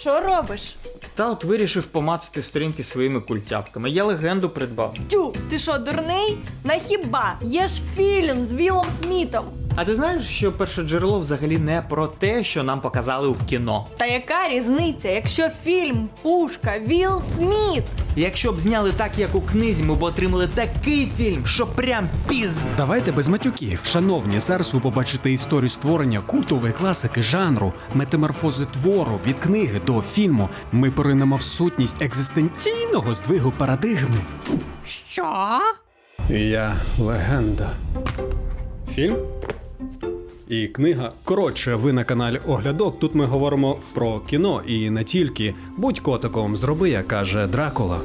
що робиш? Та от вирішив помацати сторінки своїми культяпками. Я легенду придбав. Тю, ти що, дурний? На хіба? Є ж фільм з Вілом Смітом. А ти знаєш, що перше джерело взагалі не про те, що нам показали в кіно. Та яка різниця, якщо фільм Пушка Віл Сміт? Якщо б зняли так, як у книзі, ми б отримали такий фільм, що прям піз. Давайте без матюків. Шановні, зараз ви побачите історію створення культової класики жанру, метаморфози твору від книги до фільму. Ми поринемо в сутність екзистенційного здвигу парадигми. Що? Я легенда. Фільм? І книга. Коротше, ви на каналі Оглядок. Тут ми говоримо про кіно і не тільки. Будь котиком, зроби, як каже Дракула.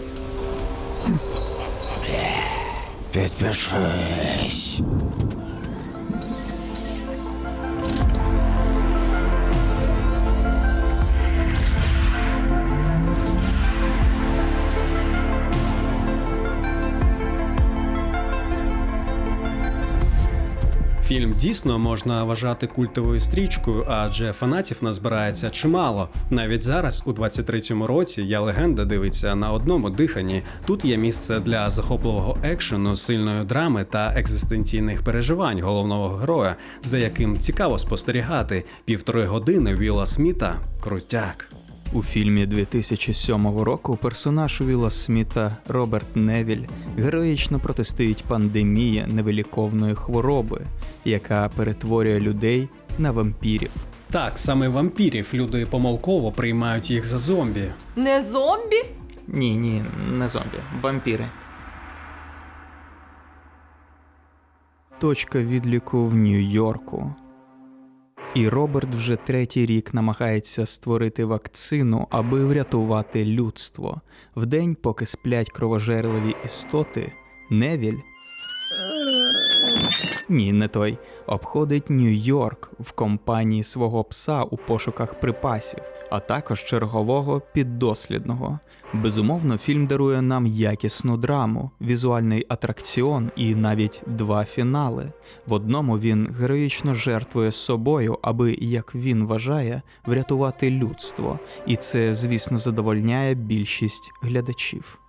Підпишись. Фільм дійсно можна вважати культовою стрічкою, адже фанатів назбирається чимало. Навіть зараз, у 23-му році, я легенда дивиться на одному диханні. Тут є місце для захопливого екшену, сильної драми та екзистенційних переживань головного героя, за яким цікаво спостерігати. Півтори години Віла Сміта крутяк. У фільмі 2007 року персонаж Віла Сміта Роберт Невіль героїчно протистоїть пандемії невиліковної хвороби, яка перетворює людей на вампірів. Так, саме вампірів люди помилково приймають їх за зомбі. Не зомбі? Ні, ні, не зомбі, вампіри. Точка відліку в Нью-Йорку. І Роберт вже третій рік намагається створити вакцину, аби врятувати людство. В день, поки сплять кровожерливі істоти, Невіль. Ні, не той. Обходить Нью-Йорк в компанії свого пса у пошуках припасів, а також чергового піддослідного. Безумовно, фільм дарує нам якісну драму, візуальний атракціон і навіть два фінали. В одному він героїчно жертвує собою, аби, як він вважає, врятувати людство, і це, звісно, задовольняє більшість глядачів.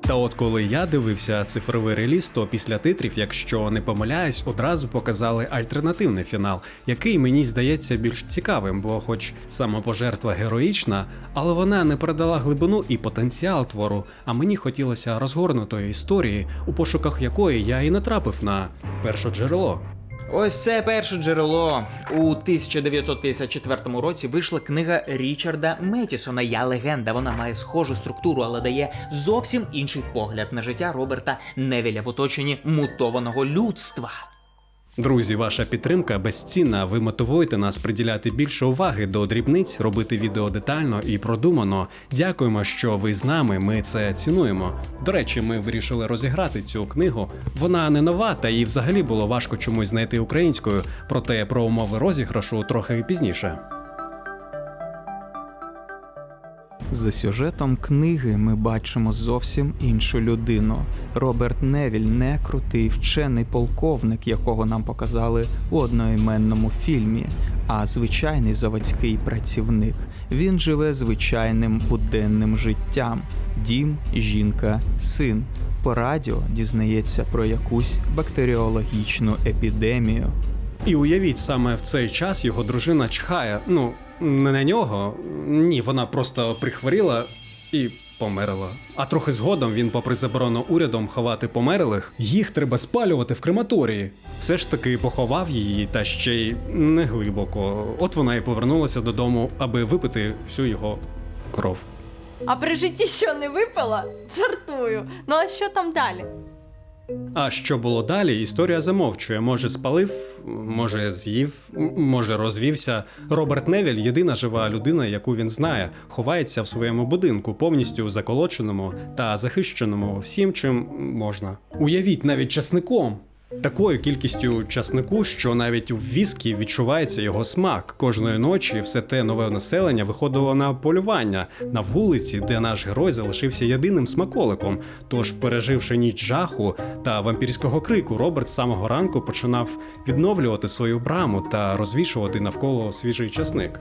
Та от коли я дивився цифровий реліз, то після титрів, якщо не помиляюсь, одразу показали альтернативний фінал, який мені здається більш цікавим, бо, хоч самопожертва героїчна, але вона не передала глибину і потенціал твору. А мені хотілося розгорнутої історії, у пошуках якої я і натрапив на перше джерело. Ось це перше джерело. У 1954 році вийшла книга Річарда Метісона Я легенда. Вона має схожу структуру, але дає зовсім інший погляд на життя Роберта Невіля в оточенні мутованого людства. Друзі, ваша підтримка безцінна. Ви мотивуєте нас приділяти більше уваги до дрібниць, робити відео детально і продумано. Дякуємо, що ви з нами. Ми це цінуємо. До речі, ми вирішили розіграти цю книгу. Вона не нова, та її взагалі було важко чомусь знайти українською. Проте про умови розіграшу трохи пізніше. За сюжетом книги ми бачимо зовсім іншу людину. Роберт Невіль не крутий вчений полковник, якого нам показали у одноіменному фільмі, а звичайний заводський працівник. Він живе звичайним буденним життям: дім, жінка, син. По радіо дізнається про якусь бактеріологічну епідемію. І уявіть, саме в цей час його дружина чхає. Ну, не на нього. Ні, вона просто прихворіла і померла. А трохи згодом він, попри заборону урядом ховати померлих, їх треба спалювати в крематорії. Все ж таки поховав її, та ще й не глибоко. От вона і повернулася додому, аби випити всю його кров. А при житті що не випила? Жартую. Ну а що там далі? А що було далі, історія замовчує. Може, спалив, може, з'їв, може, розвівся. Роберт Невіль єдина жива людина, яку він знає, ховається в своєму будинку, повністю заколоченому та захищеному всім, чим можна. Уявіть навіть часником. Такою кількістю часнику, що навіть у віскі відчувається його смак. Кожної ночі все те нове населення виходило на полювання на вулиці, де наш герой залишився єдиним смаколиком. Тож, переживши ніч жаху та вампірського крику, Роберт з самого ранку починав відновлювати свою браму та розвішувати навколо свіжий часник.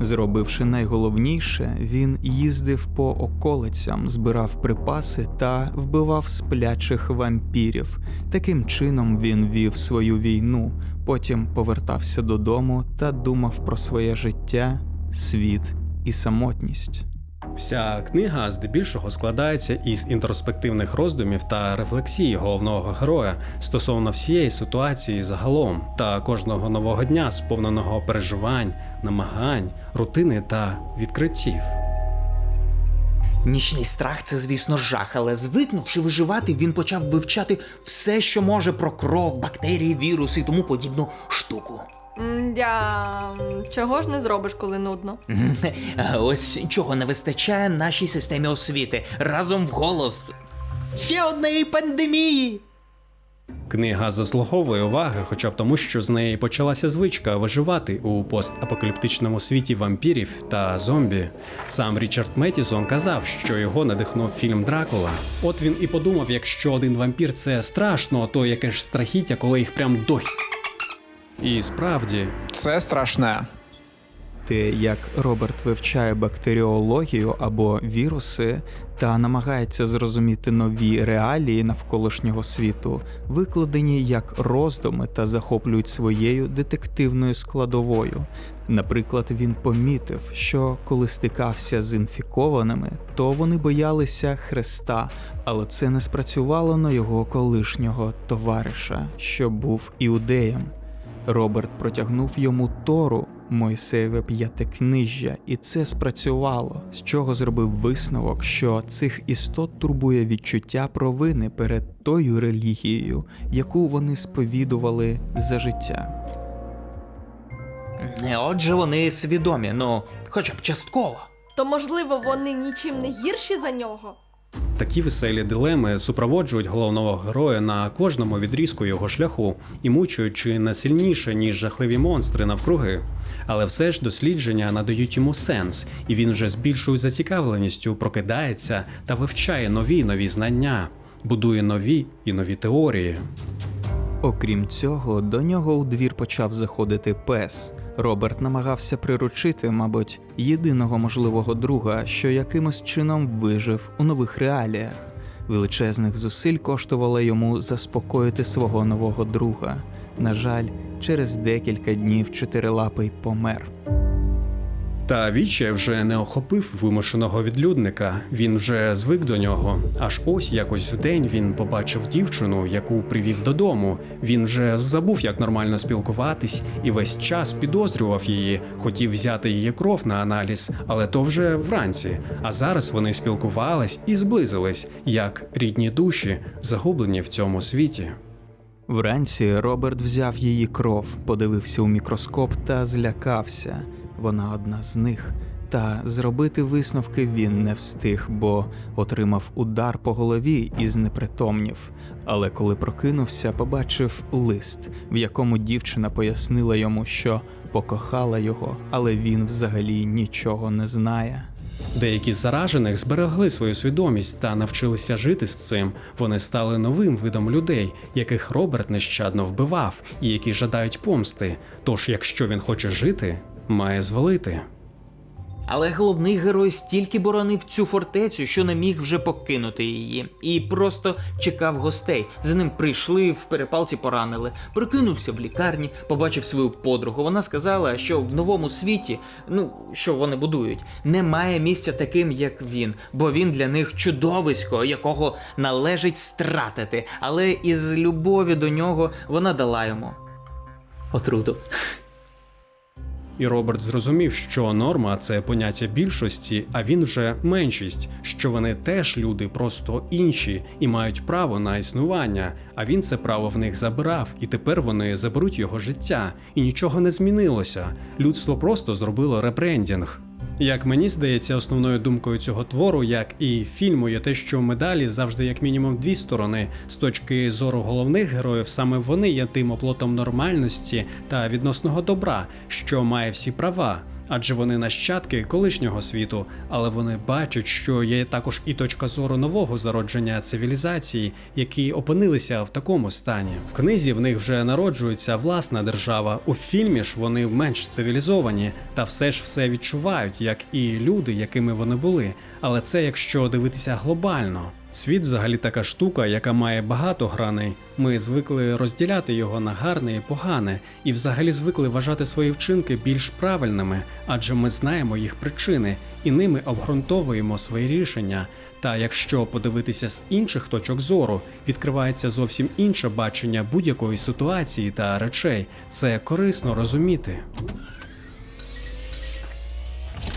Зробивши найголовніше, він їздив по околицям, збирав припаси та вбивав сплячих вампірів. Таким чином він вів свою війну, потім повертався додому та думав про своє життя, світ і самотність. Вся книга здебільшого складається із інтроспективних роздумів та рефлексій головного героя стосовно всієї ситуації загалом та кожного нового дня, сповненого переживань, намагань, рутини та відкриттів. Нічний страх це, звісно, жах, але звикнувши виживати, він почав вивчати все, що може про кров, бактерії, віруси і тому подібну штуку. Я чого ж не зробиш, коли нудно? Ось чого не вистачає нашій системі освіти разом в голос. Ще однієї пандемії. Книга заслуговує уваги, хоча б тому, що з неї почалася звичка виживати у постапокаліптичному світі вампірів та зомбі. Сам Річард Меттісон казав, що його надихнув фільм Дракула. От він і подумав, якщо один вампір це страшно, то яке ж страхіття, коли їх прям до хі- І справді, Це страшне. Те, як Роберт вивчає бактеріологію або віруси та намагається зрозуміти нові реалії навколишнього світу, викладені як роздуми та захоплюють своєю детективною складовою. Наприклад, він помітив, що коли стикався з інфікованими, то вони боялися Христа, але це не спрацювало на його колишнього товариша, що був іудеєм. Роберт протягнув йому Тору, Мойсеєве п'ятикнижжя, і це спрацювало, з чого зробив висновок, що цих істот турбує відчуття провини перед тою релігією, яку вони сповідували за життя. Е, Отже, вони свідомі, ну, хоча б частково. То можливо вони нічим не гірші за нього? Такі веселі дилеми супроводжують головного героя на кожному відрізку його шляху і мучують чи не сильніше, ніж жахливі монстри навкруги. Але все ж дослідження надають йому сенс, і він вже з більшою зацікавленістю прокидається та вивчає нові нові знання, будує нові і нові теорії. Окрім цього, до нього у двір почав заходити пес. Роберт намагався приручити, мабуть, єдиного можливого друга, що якимось чином вижив у нових реаліях. Величезних зусиль коштувало йому заспокоїти свого нового друга. На жаль, через декілька днів чотирилапий помер. Та Віче вже не охопив вимушеного відлюдника, він вже звик до нього. Аж ось якось вдень він побачив дівчину, яку привів додому. Він вже забув, як нормально спілкуватись, і весь час підозрював її, хотів взяти її кров на аналіз, але то вже вранці. А зараз вони спілкувались і зблизились, як рідні душі, загублені в цьому світі. Вранці Роберт взяв її кров, подивився у мікроскоп та злякався. Вона одна з них. Та зробити висновки він не встиг, бо отримав удар по голові і знепритомнів. Але коли прокинувся, побачив лист, в якому дівчина пояснила йому, що покохала його, але він взагалі нічого не знає. Деякі з заражених зберегли свою свідомість та навчилися жити з цим. Вони стали новим видом людей, яких Роберт нещадно вбивав, і які жадають помсти. Тож, якщо він хоче жити, має звалити. Але головний герой стільки боронив цю фортецю, що не міг вже покинути її, і просто чекав гостей. За ним прийшли, в перепалці поранили. Прикинувся в лікарні, побачив свою подругу. Вона сказала, що в новому світі, ну що вони будують, немає місця таким, як він, бо він для них чудовисько, якого належить стратити. Але із любові до нього вона дала йому отруту. І Роберт зрозумів, що норма це поняття більшості, а він вже меншість, що вони теж люди, просто інші, і мають право на існування. А він це право в них забрав, і тепер вони заберуть його життя, і нічого не змінилося. Людство просто зробило ребрендінг. Як мені здається, основною думкою цього твору, як і фільму, є те, що медалі завжди як мінімум дві сторони. З точки зору головних героїв, саме вони є тим оплотом нормальності та відносного добра, що має всі права. Адже вони нащадки колишнього світу, але вони бачать, що є також і точка зору нового зародження цивілізації, які опинилися в такому стані. В книзі в них вже народжується власна держава. У фільмі ж вони менш цивілізовані та все ж все відчувають, як і люди, якими вони були. Але це якщо дивитися глобально. Світ взагалі така штука, яка має багато граней. Ми звикли розділяти його на гарне і погане, і взагалі звикли вважати свої вчинки більш правильними, адже ми знаємо їх причини і ними обґрунтовуємо свої рішення. Та якщо подивитися з інших точок зору, відкривається зовсім інше бачення будь-якої ситуації та речей. Це корисно розуміти.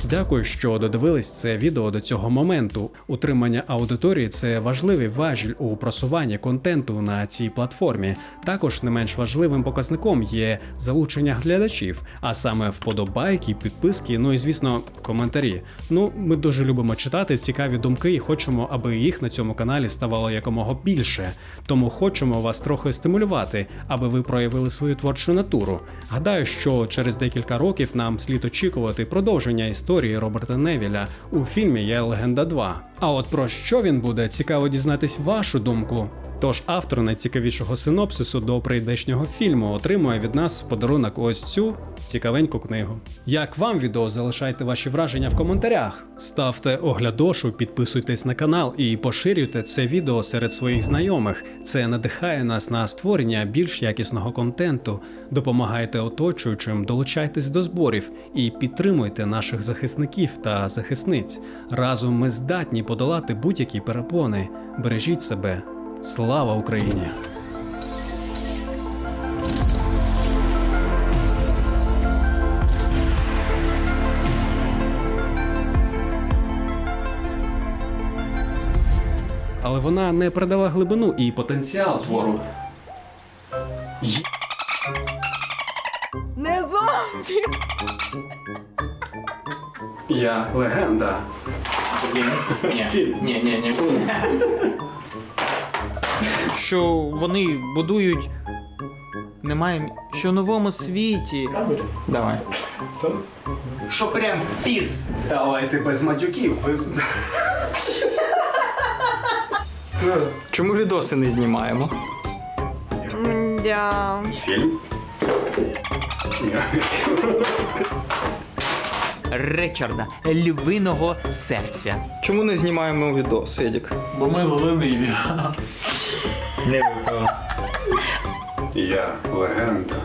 Дякую, що додивились це відео до цього моменту. Утримання аудиторії це важливий важіль у просуванні контенту на цій платформі. Також не менш важливим показником є залучення глядачів, а саме вподобайки, підписки, ну і звісно, коментарі. Ну, ми дуже любимо читати цікаві думки і хочемо, аби їх на цьому каналі ставало якомога більше. Тому хочемо вас трохи стимулювати, аби ви проявили свою творчу натуру. Гадаю, що через декілька років нам слід очікувати продовження історії Роберта Невіля у фільмі Я легенда 2. А от про що він буде, цікаво дізнатись вашу думку. Тож автор найцікавішого синопсису до прийдешнього фільму отримує від нас в подарунок ось цю цікавеньку книгу. Як вам відео, залишайте ваші враження в коментарях. Ставте оглядошу, підписуйтесь на канал і поширюйте це відео серед своїх знайомих. Це надихає нас на створення більш якісного контенту. Допомагайте оточуючим, долучайтесь до зборів і підтримуйте наших захисників та захисниць. Разом ми здатні подолати будь-які перепони. Бережіть себе. Слава Україні! Але вона не передала глибину і потенціал твору. Не зомбі! Я легенда. Ні, ні, ні. Що вони будують. Немає. Що в новому світі. Давай. Що прям піз. Давайте без матюків. Без... Чому відоси не знімаємо? Мдя. Фільм? Ричарда, львиного серця. Чому не знімаємо відос, Едік? Бо ми лениві. Не. Я легенда.